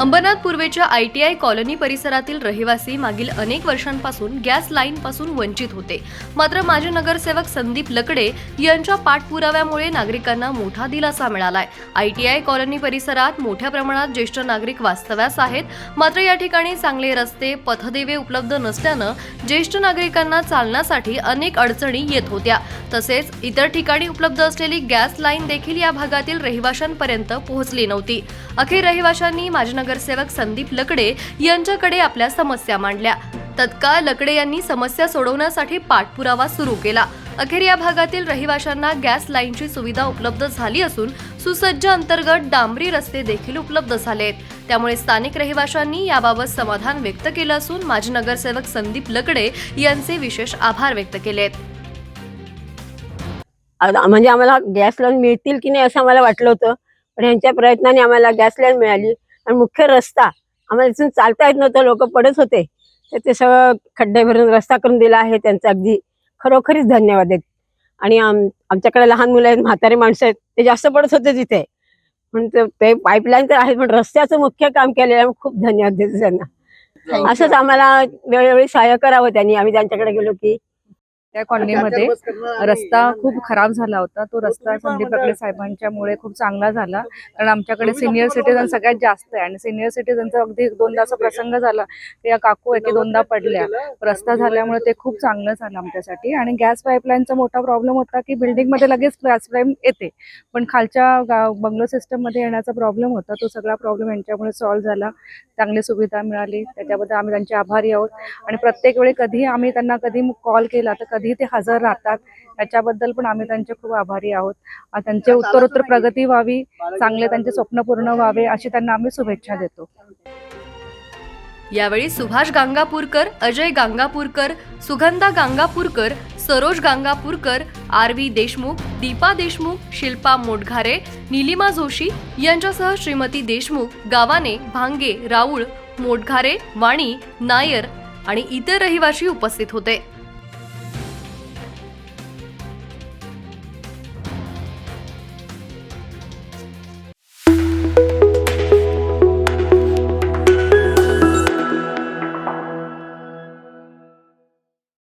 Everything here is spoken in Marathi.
अंबरनाथ पूर्वेच्या आय टी आय कॉलनी परिसरातील रहिवासी मागील अनेक वर्षांपासून गॅस लाईनपासून वंचित होते. मात्र माजी नगरसेवक संदीप लकडे यांच्या पाठपुराव्यामुळे नागरिकांना मोठा दिलासा मिळालाय. आय टी आय कॉलनी परिसरात मोठ्या प्रमाणात ज्येष्ठ नागरिक वास्तव्यास आहेत. मात्र या ठिकाणी चांगले रस्ते पथदेवे उपलब्ध नसल्यानं ज्येष्ठ नागरिकांना चालण्यासाठी अनेक अडचणी येत होत्या. तसेच इतर ठिकाणी उपलब्ध असलेली गॅस लाईन देखील या भागातील रहिवाशांपर्यंत पोहोचली नव्हती. अखेर रहिवाशांनी माजी नगरसेवक संदीप लकडे यांच्याकडे आपल्या समस्या मांडल्या. तत्काळ लकडे यांनी समस्या सोडवण्यासाठी पाठपुरावा सुरू केला. अखेर या भागातील रहिवाशांना गॅस लाईनची सुविधा उपलब्ध झाली असून सुसज्ज अंतर्गत डांबरी रस्ते देखील उपलब्ध झाले आहेत त्यामुळे स्थानिक रहिवाशांनी याबाबत समाधान व्यक्त केलं असून माजी नगरसेवक संदीप लकडे यांचे विशेष आभार व्यक्त केले आहेत म्हणजे आम्हाला गॅस लाईन मिळतील की नाही असं आम्हाला वाटलं होतं. पण यांच्या प्रयत्नाने आम्हाला गॅस लाईन मिळाली. आणि मुख्य रस्ता. आम्हाला इथून चालता येत नव्हतं लोक पडत होते. तर ते सगळं खड्डे भरून रस्ता करून दिला आहे त्यांचा. अगदी खरोखरीच धन्यवाद आहेत. आणि आम आमच्याकडे लहान मुलं आहेत म्हातारे माणसं आहेत ते जास्त पडत होते तिथे. पण ते- ते पाईपलाईन तर आहेत पण रस्त्याचं मुख्य काम केलेलं आहे. खूप धन्यवाद देतो त्यांना. असंच आम्हाला वेळोवेळी सहाय्य करावं त्यांनी. आम्ही त्यांच्याकडे गेलो की त्या कॉलनीमध्ये. रस्ता खूप खराब झाला होता. तो रस्ता संदीप लकडे साहेबांच्यामुळे खूप चांगला झाला. कारण आमच्याकडे सिनियर सिटीजन सगळ्यात जास्त आहे. आणि सिनियर सिटीजनचा अगदी एक दोनदा असा प्रसंग झाला या काकू एके दोनदा पडल्या. रस्ता झाल्यामुळे ते खूप चांगलं झालं आमच्यासाठी. आणि गॅस पाईपलाईनचा मोठा प्रॉब्लेम होता की बिल्डिंगमध्ये लगेच गॅस पाईप येते. पण खालच्या बंगलो सिस्टममध्ये येण्याचा प्रॉब्लेम होता. तो सगळा प्रॉब्लेम यांच्यामुळे सॉल्व्ह झाला. चांगली सुविधा मिळाली. त्याच्याबद्दल आम्ही त्यांचे आभारी आहोत. आणि प्रत्येक वेळी कधी आम्ही त्यांना कधी कॉल केला तर कधी ते हजर राहतात. त्याच्याबद्दल पण आम्ही त्यांचे खूप आभारी आहोत. त्यांचे उत्तरोत्तर प्रगती व्हावी चांगले त्यांचे स्वप्न पूर्ण व्हावे अशी त्यांना आम्ही शुभेच्छा देतो. यावेळी सुभाष गांगापूरकर अजय गांगापूरकर सुगंधा गांगापूरकर सरोज गांगापूरकर आर व्ही देशमुख दीपा देशमुख शिल्पा मोटघारे निलिमा जोशी यांच्यासह श्रीमती देशमुख गावाने भांगे राऊळ मोटघारे वाणी नायर आणि इतर रहिवाशी उपस्थित होते.